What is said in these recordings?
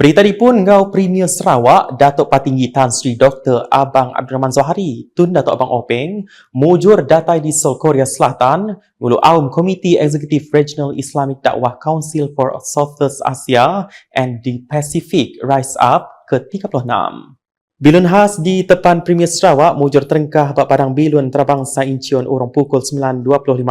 Berita di pun ngau Premier Sarawak, Datuk Patinggi Tan Sri Dr. Abang Abdul Rahman Zohari, Tun Datuk Abang Openg, mujur datai di Seoul, Korea Selatan, ngulu aum Komiti Eksekutif Regional Islamic Dakwah Council for Southeast Asia and the Pacific Rise Up ke-36. Bilun khas di tepan Premier Sarawak mujur terengkah bak padang bilun terbangsa Incheon orang pukul 9.25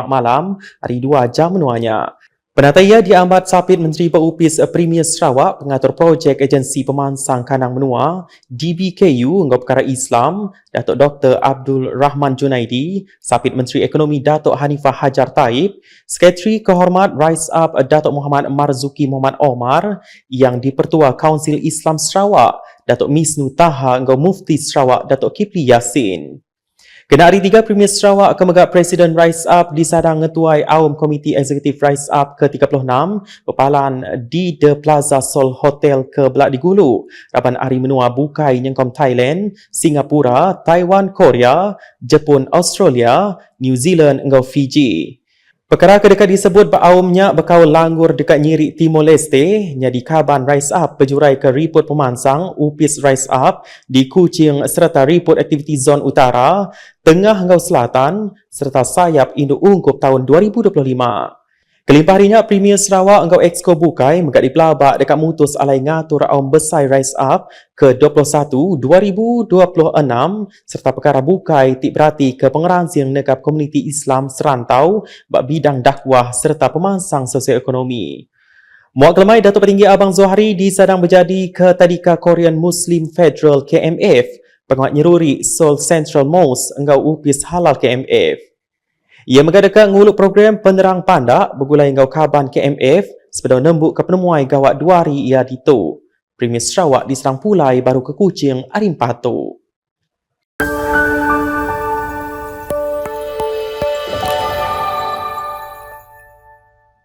malam hari 2 jam menuanya. Penataya diambat sapit Menteri Berupis Premier Sarawak, pengatur projek agensi pemansang Kanang Menua, DBKU, Enggau Perkara Islam, Datuk Dr. Abdul Rahman Junaidi, sapit Menteri Ekonomi Datuk Hanifah Hajar Taib, Sekretari Kehormat Rise Up Datuk Muhammad Marzuki Muhammad Omar, yang dipertua Kaunsil Islam Sarawak, Datuk Misnu Taha, Enggau Mufti Sarawak, Datuk Kipli Yassin. Kena hari tiga Premier Sarawak kemegak Presiden Rise Up di sadang ngetuai Aum Komiti Eksekutif Rise Up ke-36 berpalan di The Plaza Sol Hotel ke Belak di Gulu. Rapan hari menua bukai nyengkom Thailand, Singapura, Taiwan, Korea, Jepun, Australia, New Zealand, engkau Fiji. Perkara kedekat disebut beraumnya berkau langgur dekat nyiri Timor Leste, nyadi kaban Rise Up berjurai ke report pemansang UPIS Rise Up di Kuching serta report aktiviti zon utara, tengah hingga selatan serta sayap Indo Ungkup tahun 2025. Kelimpah harinya Premier Sarawak Engkau Exco Bukai menggak di pelabak dekat mutus alai ngatur aum besai Rise Up ke-21 2026 serta perkara Bukai tik berarti ke pengeransiang negap komuniti Islam serantau bak bidang dakwah serta pemansang sosioekonomi. Muak kelemai Datuk Petinggi Abang Zohari di sedang berjadi ke Tadika Korean Muslim Federal KMF penguat nyeruri Seoul Central Mosque Engkau Upis Halal KMF. Ia mengadakan nguluk program penerang pandak bergulai ngau kaban KMF sepeda nembuk ke penemuai gawat dua hari ia ditu. Premier Sarawak diserang pulai baru ke Kuching Arim.